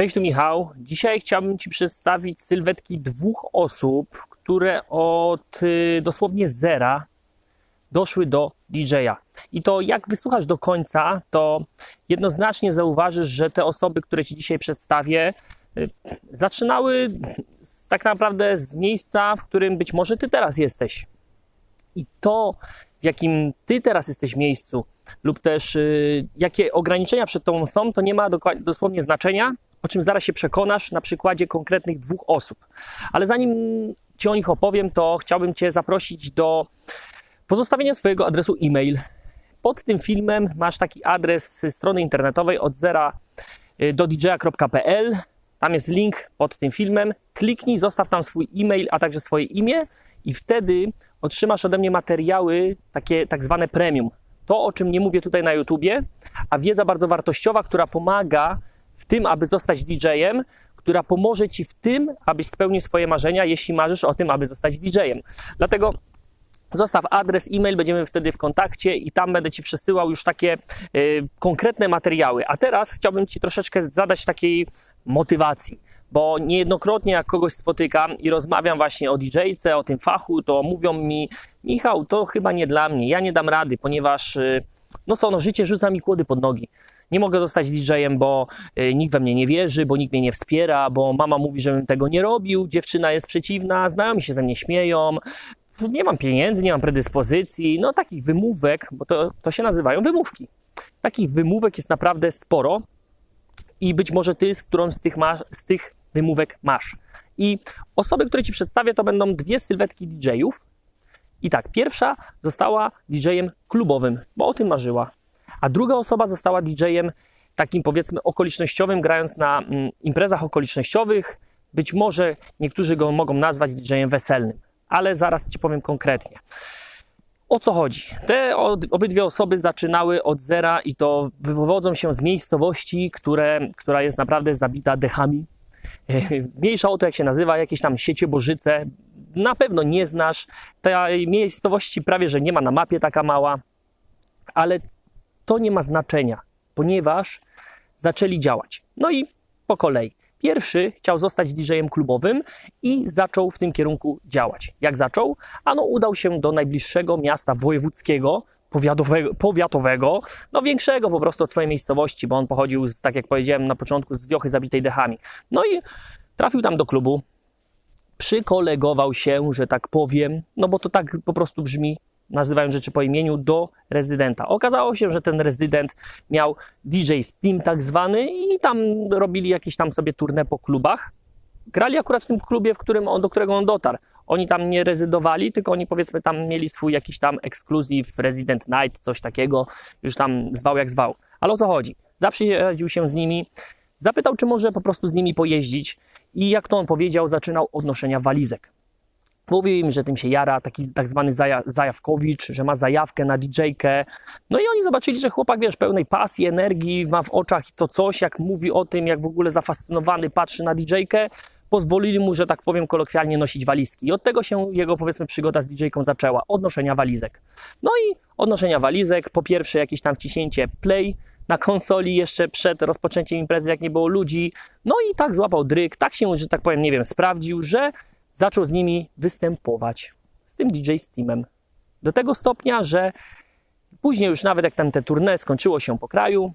Cześć, tu Michał. Dzisiaj chciałbym Ci przedstawić sylwetki dwóch osób, które od y, dosłownie zera doszły do DJ-a. I to jak wysłuchasz do końca, to jednoznacznie zauważysz, że te osoby, które Ci dzisiaj przedstawię, y, zaczynały z, tak naprawdę z miejsca, w którym być może Ty teraz jesteś. I to, w jakim Ty teraz jesteś miejscu, lub też y, jakie ograniczenia przed Tobą są, to nie ma dosłownie znaczenia, o czym zaraz się przekonasz na przykładzie konkretnych dwóch osób. Ale zanim Ci o nich opowiem, to chciałbym Cię zaprosić do pozostawienia swojego adresu e-mail. Pod tym filmem masz taki adres strony internetowej od zera y, do dj.pl. Tam jest link pod tym filmem. Kliknij, zostaw tam swój e-mail, a także swoje imię i wtedy otrzymasz ode mnie materiały takie tak zwane premium. To, o czym nie mówię tutaj na YouTubie, a wiedza bardzo wartościowa, która pomaga w tym, aby zostać DJ-em, która pomoże Ci w tym, abyś spełnił swoje marzenia, jeśli marzysz o tym, aby zostać DJ-em. Dlatego Zostaw adres, e-mail, będziemy wtedy w kontakcie i tam będę Ci przesyłał już takie y, konkretne materiały. A teraz chciałbym Ci troszeczkę zadać takiej motywacji, bo niejednokrotnie jak kogoś spotykam i rozmawiam właśnie o DJ-ce, o tym fachu, to mówią mi, Michał, to chyba nie dla mnie, ja nie dam rady, ponieważ y, no co, no życie rzuca mi kłody pod nogi. Nie mogę zostać DJ-em, bo y, nikt we mnie nie wierzy, bo nikt mnie nie wspiera, bo mama mówi, żebym tego nie robił, dziewczyna jest przeciwna, znajomi się ze mnie śmieją, nie mam pieniędzy, nie mam predyspozycji, no takich wymówek, bo to, to się nazywają wymówki. Takich wymówek jest naprawdę sporo i być może ty z którą z tych, masz, z tych wymówek masz. I osoby, które ci przedstawię, to będą dwie sylwetki DJ-ów. I tak, pierwsza została DJ-em klubowym, bo o tym marzyła, a druga osoba została DJ-em takim powiedzmy okolicznościowym, grając na mm, imprezach okolicznościowych. Być może niektórzy go mogą nazwać DJ-em weselnym ale zaraz Ci powiem konkretnie. O co chodzi? Te obydwie osoby zaczynały od zera i to wywodzą się z miejscowości, które, która jest naprawdę zabita dechami. Mniejsza o to, jak się nazywa, jakieś tam siecie Bożyce. Na pewno nie znasz. Tej miejscowości prawie, że nie ma na mapie taka mała, ale to nie ma znaczenia, ponieważ zaczęli działać. No i po kolei. Pierwszy chciał zostać DJ-em klubowym i zaczął w tym kierunku działać. Jak zaczął? Ano udał się do najbliższego miasta wojewódzkiego, powiatowego, powiatowego, no większego po prostu od swojej miejscowości, bo on pochodził, z, tak jak powiedziałem na początku, z wiochy zabitej dechami. No i trafił tam do klubu, przykolegował się, że tak powiem, no bo to tak po prostu brzmi, nazywają rzeczy po imieniu, do rezydenta. Okazało się, że ten rezydent miał DJ Steam tak zwany i tam robili jakieś tam sobie turnę po klubach. Grali akurat w tym klubie, w którym on, do którego on dotarł. Oni tam nie rezydowali, tylko oni powiedzmy tam mieli swój jakiś tam ekskluzyw, Resident Night, coś takiego, już tam zwał jak zwał. Ale o co chodzi? Zaprzyjaźnił się z nimi, zapytał, czy może po prostu z nimi pojeździć i jak to on powiedział, zaczynał od noszenia walizek. Mówił im, że tym się jara, taki tak zwany zaja, zajawkowicz, że ma zajawkę na DJ-kę. No i oni zobaczyli, że chłopak, wiesz, pełnej pasji, energii, ma w oczach to coś, jak mówi o tym, jak w ogóle zafascynowany patrzy na DJ-kę, pozwolili mu, że tak powiem kolokwialnie, nosić walizki. I od tego się jego, powiedzmy, przygoda z DJ-ką zaczęła, od noszenia walizek. No i od noszenia walizek, po pierwsze jakieś tam wciśnięcie play na konsoli jeszcze przed rozpoczęciem imprezy, jak nie było ludzi. No i tak złapał dryk, tak się, że tak powiem, nie wiem, sprawdził, że zaczął z nimi występować, z tym DJ Steamem. Do tego stopnia, że później już nawet jak tam te tournée skończyło się po kraju,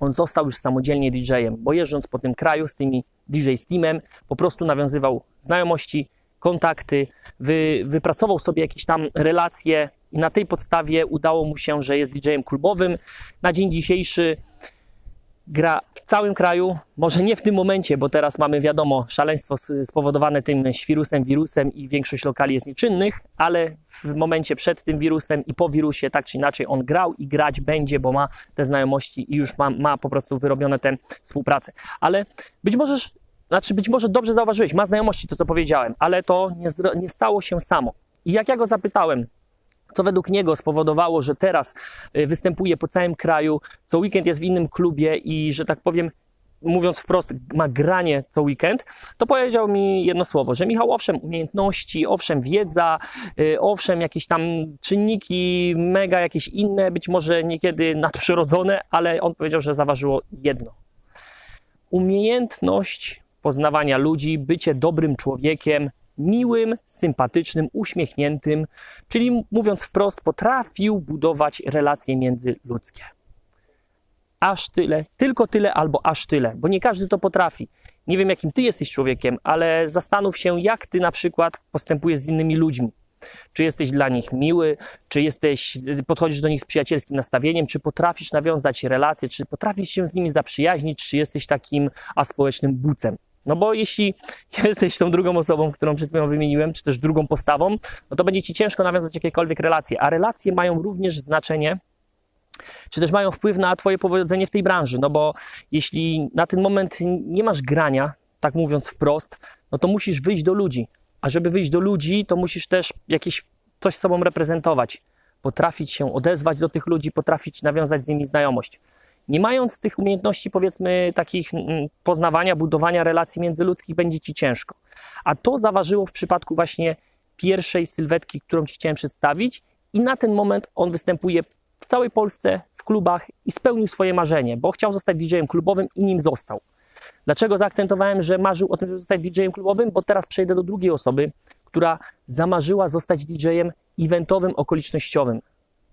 on został już samodzielnie DJ-em, bo jeżdżąc po tym kraju z tymi DJ Steamem, po prostu nawiązywał znajomości, kontakty, wy, wypracował sobie jakieś tam relacje i na tej podstawie udało mu się, że jest DJ-em klubowym. Na dzień dzisiejszy gra w całym kraju, może nie w tym momencie, bo teraz mamy wiadomo szaleństwo spowodowane tym świrusem, wirusem i większość lokali jest nieczynnych, ale w momencie przed tym wirusem i po wirusie tak czy inaczej on grał i grać będzie, bo ma te znajomości i już ma, ma po prostu wyrobione tę współpracę. Ale być może, znaczy być może dobrze zauważyłeś, ma znajomości, to co powiedziałem, ale to nie, nie stało się samo. I jak ja go zapytałem, co według niego spowodowało, że teraz y, występuje po całym kraju, co weekend jest w innym klubie i że tak powiem, mówiąc wprost, ma granie co weekend, to powiedział mi jedno słowo, że Michał, owszem, umiejętności, owszem, wiedza, y, owszem, jakieś tam czynniki mega, jakieś inne, być może niekiedy nadprzyrodzone, ale on powiedział, że zaważyło jedno. umiejętność poznawania ludzi, bycie dobrym człowiekiem, miłym, sympatycznym, uśmiechniętym, czyli mówiąc wprost, potrafił budować relacje międzyludzkie. Aż tyle, tylko tyle albo aż tyle, bo nie każdy to potrafi. Nie wiem, jakim ty jesteś człowiekiem, ale zastanów się, jak ty na przykład postępujesz z innymi ludźmi. Czy jesteś dla nich miły, czy jesteś, podchodzisz do nich z przyjacielskim nastawieniem, czy potrafisz nawiązać relacje, czy potrafisz się z nimi zaprzyjaźnić, czy jesteś takim aspołecznym bucem. No bo jeśli jesteś tą drugą osobą, którą przed chwilą wymieniłem, czy też drugą postawą, no to będzie ci ciężko nawiązać jakiekolwiek relacje. A relacje mają również znaczenie, czy też mają wpływ na Twoje powodzenie w tej branży. No bo jeśli na ten moment nie masz grania, tak mówiąc wprost, no to musisz wyjść do ludzi. A żeby wyjść do ludzi, to musisz też jakieś coś sobą reprezentować. Potrafić się odezwać do tych ludzi, potrafić nawiązać z nimi znajomość. Nie mając tych umiejętności, powiedzmy, takich mm, poznawania, budowania relacji międzyludzkich, będzie ci ciężko. A to zaważyło w przypadku właśnie pierwszej sylwetki, którą ci chciałem przedstawić, i na ten moment on występuje w całej Polsce w klubach i spełnił swoje marzenie, bo chciał zostać DJ-em klubowym i nim został. Dlaczego zaakcentowałem, że marzył o tym, żeby zostać DJ-em klubowym? Bo teraz przejdę do drugiej osoby, która zamarzyła zostać DJ-em eventowym, okolicznościowym.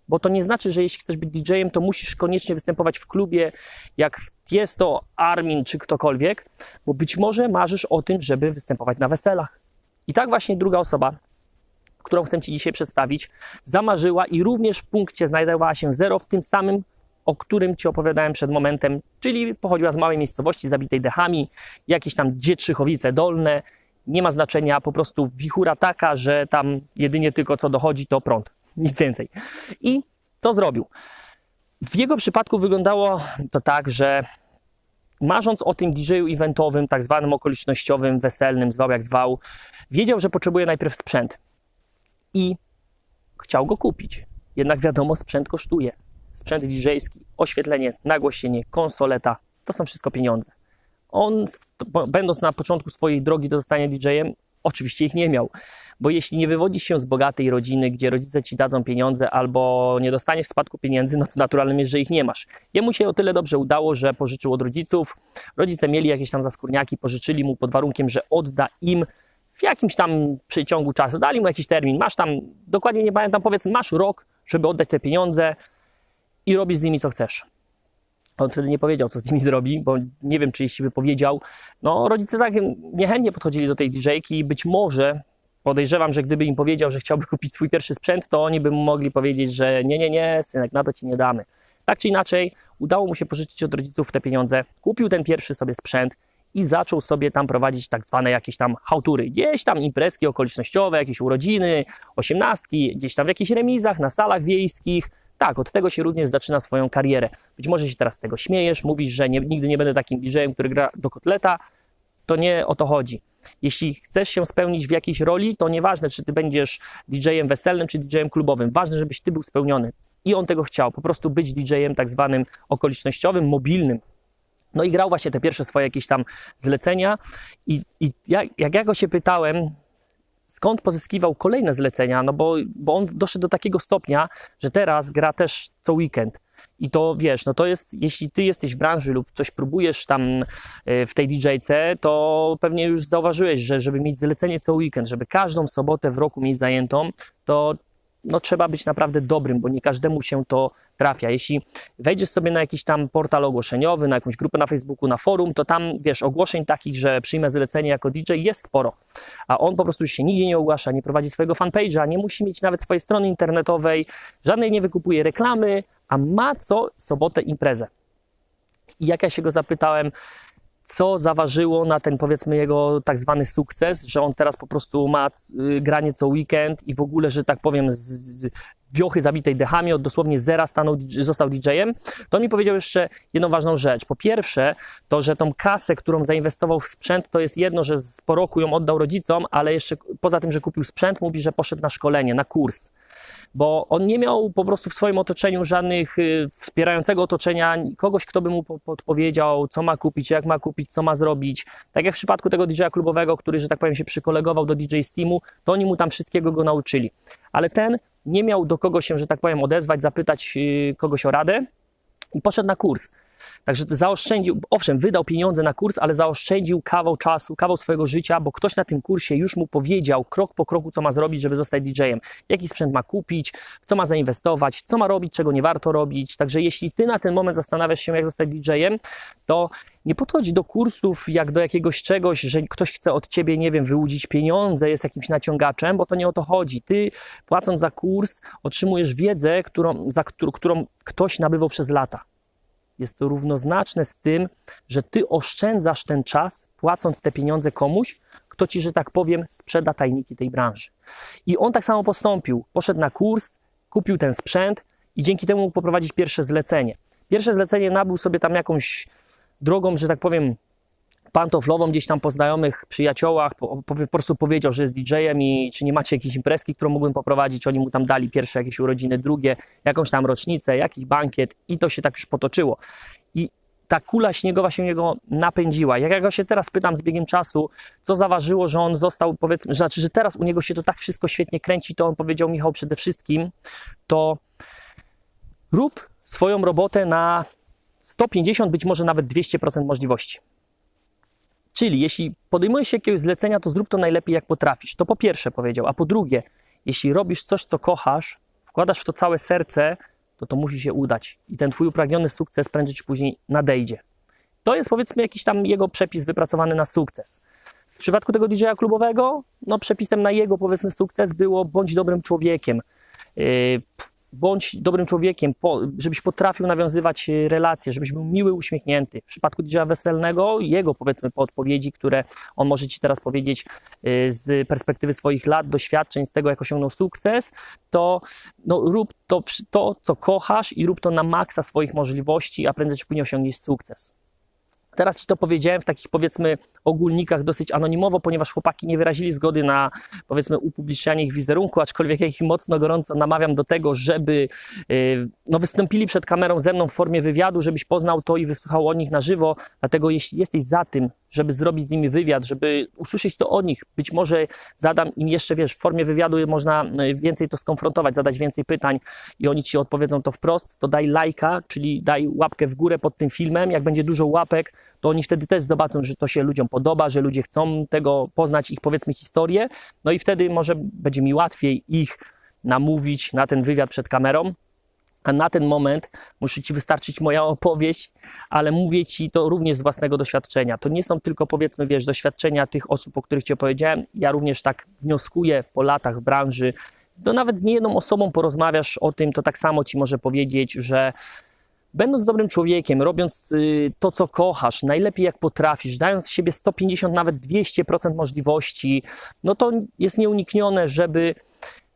Bo to nie znaczy, że jeśli chcesz być DJ-em, to musisz koniecznie występować w klubie, jak jest to Armin czy ktokolwiek, bo być może marzysz o tym, żeby występować na weselach. I tak właśnie druga osoba, którą chcę Ci dzisiaj przedstawić, zamarzyła i również w punkcie znajdowała się zero w tym samym, o którym Ci opowiadałem przed momentem, czyli pochodziła z małej miejscowości zabitej dechami, jakieś tam Dzietrzychowice Dolne, nie ma znaczenia, po prostu wichura taka, że tam jedynie tylko co dochodzi to prąd, nic więcej. I co zrobił? W jego przypadku wyglądało to tak, że marząc o tym DJ-u eventowym, tak zwanym okolicznościowym, weselnym, zwał jak zwał, wiedział, że potrzebuje najpierw sprzęt i chciał go kupić. Jednak wiadomo, sprzęt kosztuje. Sprzęt DJ-ski, oświetlenie, nagłośnienie, konsoleta to są wszystko pieniądze. On, będąc na początku swojej drogi do zostania DJ-em, oczywiście ich nie miał, bo jeśli nie wywodzisz się z bogatej rodziny, gdzie rodzice ci dadzą pieniądze albo nie dostaniesz w spadku pieniędzy, no to naturalnym jest, że ich nie masz. Jemu się o tyle dobrze udało, że pożyczył od rodziców. Rodzice mieli jakieś tam zaskórniaki, pożyczyli mu pod warunkiem, że odda im w jakimś tam przeciągu czasu, dali mu jakiś termin, masz tam, dokładnie nie pamiętam, powiedz, masz rok, żeby oddać te pieniądze i robisz z nimi co chcesz. On wtedy nie powiedział, co z nimi zrobi, bo nie wiem, czy jeśli by powiedział, no rodzice tak niechętnie podchodzili do tej DJ-ki i być może podejrzewam, że gdyby im powiedział, że chciałby kupić swój pierwszy sprzęt, to oni by mu mogli powiedzieć, że nie, nie, nie, synek, na to ci nie damy. Tak czy inaczej, udało mu się pożyczyć od rodziców te pieniądze, kupił ten pierwszy sobie sprzęt i zaczął sobie tam prowadzić tak zwane jakieś tam hałtury. Gdzieś tam imprezki okolicznościowe, jakieś urodziny, osiemnastki, gdzieś tam w jakichś remizach, na salach wiejskich. Tak, od tego się również zaczyna swoją karierę. Być może się teraz z tego śmiejesz, mówisz, że nie, nigdy nie będę takim DJ-em, który gra do kotleta. To nie o to chodzi. Jeśli chcesz się spełnić w jakiejś roli, to nieważne, czy ty będziesz DJ-em weselnym, czy DJ-em klubowym. Ważne, żebyś ty był spełniony. I on tego chciał, po prostu być DJ-em tak zwanym okolicznościowym, mobilnym. No i grał właśnie te pierwsze swoje jakieś tam zlecenia i, i jak, jak ja go się pytałem, skąd pozyskiwał kolejne zlecenia, no bo, bo on doszedł do takiego stopnia, że teraz gra też co weekend. I to wiesz, no to jest, jeśli ty jesteś w branży lub coś próbujesz tam e, w tej DJ-ce, to pewnie już zauważyłeś, że żeby mieć zlecenie co weekend, żeby każdą sobotę w roku mieć zajętą, to no, trzeba być naprawdę dobrym, bo nie każdemu się to trafia. Jeśli wejdziesz sobie na jakiś tam portal ogłoszeniowy, na jakąś grupę na Facebooku, na forum, to tam, wiesz, ogłoszeń takich, że przyjmę zlecenie jako DJ jest sporo. A on po prostu się nigdzie nie ogłasza, nie prowadzi swojego fanpage'a, nie musi mieć nawet swojej strony internetowej, żadnej nie wykupuje reklamy, a ma co sobotę imprezę. I jak ja się go zapytałem, co zaważyło na ten powiedzmy jego tak zwany sukces, że on teraz po prostu ma y, granie co weekend i w ogóle, że tak powiem, z, wiochy zabitej dechami, od dosłownie zera stanął, został DJ-em, to mi powiedział jeszcze jedną ważną rzecz. Po pierwsze, to, że tą kasę, którą zainwestował w sprzęt, to jest jedno, że po roku ją oddał rodzicom, ale jeszcze poza tym, że kupił sprzęt, mówi, że poszedł na szkolenie, na kurs bo on nie miał po prostu w swoim otoczeniu żadnych y, wspierającego otoczenia, kogoś, kto by mu podpowiedział, co ma kupić, jak ma kupić, co ma zrobić. Tak jak w przypadku tego DJ-a klubowego, który, że tak powiem, się przykolegował do DJ Steamu, to oni mu tam wszystkiego go nauczyli. Ale ten nie miał do kogo się, że tak powiem, odezwać, zapytać y, kogoś o radę i poszedł na kurs. Także zaoszczędził, owszem, wydał pieniądze na kurs, ale zaoszczędził kawał czasu, kawał swojego życia, bo ktoś na tym kursie już mu powiedział krok po kroku, co ma zrobić, żeby zostać DJ-em. Jaki sprzęt ma kupić, co ma zainwestować, co ma robić, czego nie warto robić. Także jeśli ty na ten moment zastanawiasz się, jak zostać DJ-em, to nie podchodź do kursów jak do jakiegoś czegoś, że ktoś chce od ciebie, nie wiem, wyłudzić pieniądze, jest jakimś naciągaczem, bo to nie o to chodzi. Ty płacąc za kurs, otrzymujesz wiedzę, którą, za którą ktoś nabywał przez lata. Jest to równoznaczne z tym, że ty oszczędzasz ten czas, płacąc te pieniądze komuś, kto ci, że tak powiem, sprzeda tajniki tej branży. I on tak samo postąpił. Poszedł na kurs, kupił ten sprzęt i dzięki temu mógł poprowadzić pierwsze zlecenie. Pierwsze zlecenie nabył sobie tam jakąś drogą, że tak powiem, pantoflową gdzieś tam po znajomych, przyjaciołach, po, po, po prostu powiedział, że jest DJ-em i czy nie macie jakiejś imprezki, którą mógłbym poprowadzić. Oni mu tam dali pierwsze jakieś urodziny, drugie, jakąś tam rocznicę, jakiś bankiet i to się tak już potoczyło. I ta kula śniegowa się jego napędziła. Jak ja go się teraz pytam z biegiem czasu, co zaważyło, że on został, powiedzmy, znaczy, że teraz u niego się to tak wszystko świetnie kręci, to on powiedział, Michał, przede wszystkim to rób swoją robotę na 150, być może nawet 200% możliwości. Czyli jeśli podejmujesz jakiegoś zlecenia, to zrób to najlepiej jak potrafisz. To po pierwsze powiedział. A po drugie, jeśli robisz coś, co kochasz, wkładasz w to całe serce, to to musi się udać. I ten twój upragniony sukces prędzej czy później nadejdzie. To jest powiedzmy jakiś tam jego przepis wypracowany na sukces. W przypadku tego DJ-a klubowego, no przepisem na jego powiedzmy sukces było bądź dobrym człowiekiem. Yy, bądź dobrym człowiekiem, po, żebyś potrafił nawiązywać e, relacje, żebyś był miły, uśmiechnięty. W przypadku DJ weselnego, jego powiedzmy podpowiedzi, które on może ci teraz powiedzieć e, z perspektywy swoich lat, doświadczeń, z tego jak osiągnął sukces, to no, rób to, to, co kochasz i rób to na maksa swoich możliwości, a prędzej czy później osiągniesz sukces. Teraz Ci to powiedziałem w takich powiedzmy ogólnikach dosyć anonimowo, ponieważ chłopaki nie wyrazili zgody na powiedzmy upublicznianie ich wizerunku, aczkolwiek ja ich mocno gorąco namawiam do tego, żeby yy, no, wystąpili przed kamerą ze mną w formie wywiadu, żebyś poznał to i wysłuchał o nich na żywo. Dlatego jeśli jesteś za tym, żeby zrobić z nimi wywiad, żeby usłyszeć to od nich. Być może zadam im jeszcze, wiesz, w formie wywiadu można y, więcej to skonfrontować, zadać więcej pytań i oni ci odpowiedzą to wprost, to daj lajka, czyli daj łapkę w górę pod tym filmem. Jak będzie dużo łapek, to oni wtedy też zobaczą, że to się ludziom podoba, że ludzie chcą tego poznać, ich powiedzmy historię. No i wtedy może będzie mi łatwiej ich namówić na ten wywiad przed kamerą. A na ten moment musi Ci wystarczyć moja opowieść, ale mówię Ci to również z własnego doświadczenia. To nie są tylko, powiedzmy, wiesz, doświadczenia tych osób, o których Ci opowiedziałem. Ja również tak wnioskuję po latach w branży. To nawet z niejedną osobą porozmawiasz o tym, to tak samo Ci może powiedzieć, że będąc dobrym człowiekiem, robiąc y, to, co kochasz, najlepiej jak potrafisz, dając siebie 150, nawet 200% możliwości, no to jest nieuniknione, żeby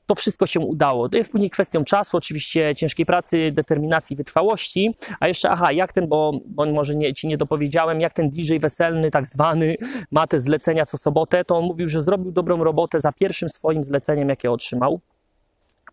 to wszystko się udało. To jest później kwestią czasu, oczywiście ciężkiej pracy, determinacji, wytrwałości. A jeszcze, aha, jak ten, bo, bo może nie, ci nie dopowiedziałem, jak ten DJ weselny, tak zwany, ma te zlecenia co sobotę, to on mówił, że zrobił dobrą robotę za pierwszym swoim zleceniem, jakie otrzymał.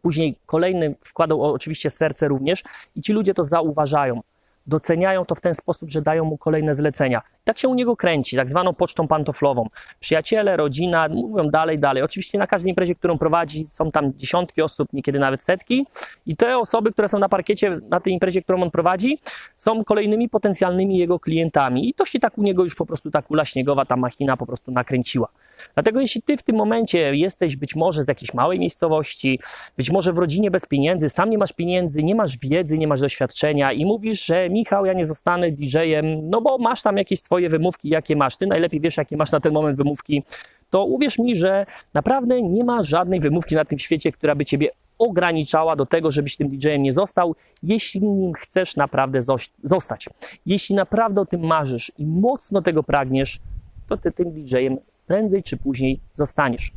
Później kolejny wkładał oczywiście serce również i ci ludzie to zauważają doceniają to w ten sposób, że dają mu kolejne zlecenia. Tak się u niego kręci, tak zwaną pocztą pantoflową. Przyjaciele, rodzina mówią dalej, dalej. Oczywiście na każdej imprezie, którą prowadzi, są tam dziesiątki osób, niekiedy nawet setki. I te osoby, które są na parkiecie na tej imprezie, którą on prowadzi, są kolejnymi potencjalnymi jego klientami. I to się tak u niego już po prostu ta kula śniegowa, ta machina po prostu nakręciła. Dlatego jeśli ty w tym momencie jesteś być może z jakiejś małej miejscowości, być może w rodzinie bez pieniędzy, sam nie masz pieniędzy, nie masz wiedzy, nie masz doświadczenia i mówisz, że Michał, ja nie zostanę DJ-em, no bo masz tam jakieś swoje wymówki, jakie masz. Ty najlepiej wiesz, jakie masz na ten moment wymówki. To uwierz mi, że naprawdę nie ma żadnej wymówki na tym świecie, która by ciebie ograniczała do tego, żebyś tym DJ-em nie został, jeśli nim chcesz naprawdę zostać. Jeśli naprawdę o tym marzysz i mocno tego pragniesz, to ty tym DJ-em prędzej czy później zostaniesz.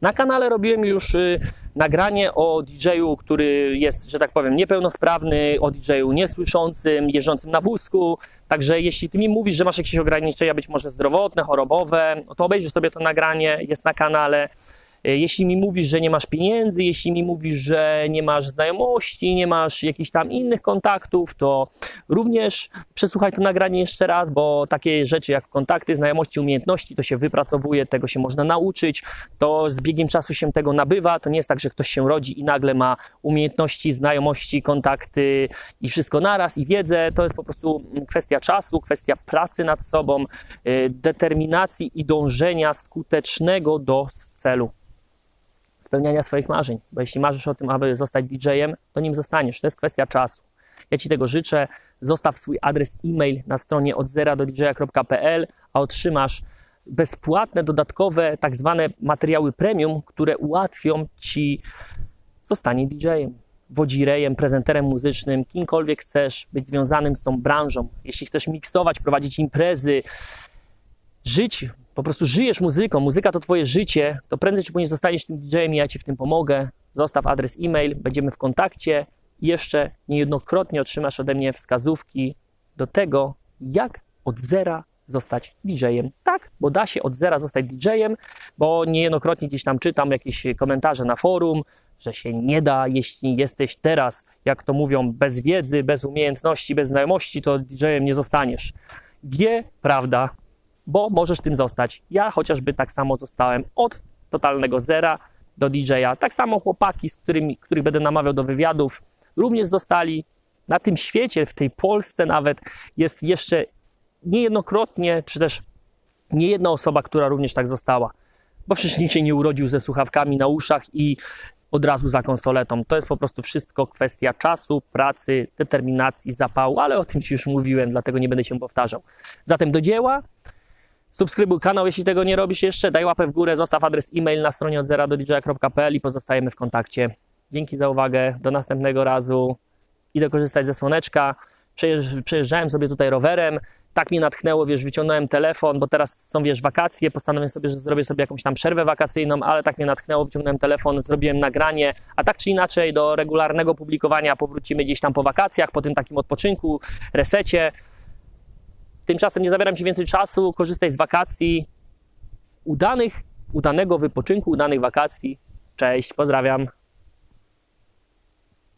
Na kanale robiłem już y, nagranie o DJ-u, który jest, że tak powiem, niepełnosprawny, o DJ-u niesłyszącym, jeżdżącym na wózku. Także jeśli ty mi mówisz, że masz jakieś ograniczenia, być może zdrowotne, chorobowe, to obejrzyj sobie to nagranie, jest na kanale. Y, Jeśli mi mówisz, że nie masz pieniędzy, jeśli mi mówisz, że nie masz znajomości, nie masz jakichś tam innych kontaktów, to również przesłuchaj to nagranie jeszcze raz, bo takie rzeczy jak kontakty, znajomości, umiejętności, to się wypracowuje, tego się można nauczyć, to z biegiem czasu się tego nabywa, to nie jest tak, że ktoś się rodzi i nagle ma umiejętności, znajomości, kontakty i wszystko naraz i wiedzę, to jest po prostu kwestia czasu, kwestia pracy nad sobą, y, determinacji i dążenia skutecznego do celu spełniania swoich marzeń. Bo jeśli marzysz o tym, aby zostać DJ-em, to nim zostaniesz. To jest kwestia czasu. Ja Ci tego życzę. Zostaw swój adres e-mail na stronie od zera do dj.pl, a otrzymasz bezpłatne, dodatkowe, tak zwane materiały premium, które ułatwią Ci zostanie DJ-em, wodzirejem, prezenterem muzycznym, kimkolwiek chcesz być związanym z tą branżą. Jeśli chcesz miksować, prowadzić imprezy, żyć, po prostu żyjesz muzyką, muzyka to twoje życie, to prędzej czy później zostaniesz tym DJ-em i ja ci w tym pomogę. Zostaw adres e-mail, będziemy w kontakcie jeszcze niejednokrotnie otrzymasz ode mnie wskazówki do tego, jak od zera zostać DJ-em. Tak, bo da się od zera zostać DJ-em, bo niejednokrotnie gdzieś tam czytam jakieś komentarze na forum, że się nie da, jeśli jesteś teraz, jak to mówią, bez wiedzy, bez umiejętności, bez znajomości, to DJ-em nie zostaniesz. G, prawda, bo możesz tym zostać. Ja chociażby tak samo zostałem od totalnego zera do DJ-a. Tak samo chłopaki, z którymi, których będę namawiał do wywiadów, również zostali. Na tym świecie, w tej Polsce nawet jest jeszcze niejednokrotnie, czy też nie jedna osoba, która również tak została. Bo przecież nikt się nie urodził ze słuchawkami na uszach i od razu za konsoletą. To jest po prostu wszystko kwestia czasu, pracy, determinacji, zapału, ale o tym Ci już mówiłem, dlatego nie będę się powtarzał. Zatem do dzieła. Subskrybuj kanał, jeśli tego nie robisz jeszcze. Daj łapę w górę, zostaw adres e-mail na stronie od zera do dj.pl i pozostajemy w kontakcie. Dzięki za uwagę. Do następnego razu. Idę korzystać ze słoneczka. Przejeżdż- Przejeżdżałem sobie tutaj rowerem. Tak mnie natchnęło, wiesz, wyciągnąłem telefon, bo teraz są, wiesz, wakacje. Postanowiłem sobie, że zrobię sobie jakąś tam przerwę wakacyjną, ale tak mnie natchnęło, wyciągnąłem telefon, zrobiłem nagranie. A tak czy inaczej, do regularnego publikowania powrócimy gdzieś tam po wakacjach, po tym takim odpoczynku, resecie. Tymczasem nie zabieram Ci więcej czasu, korzystaj z wakacji. Udanych, udanego wypoczynku, udanych wakacji. Cześć, pozdrawiam.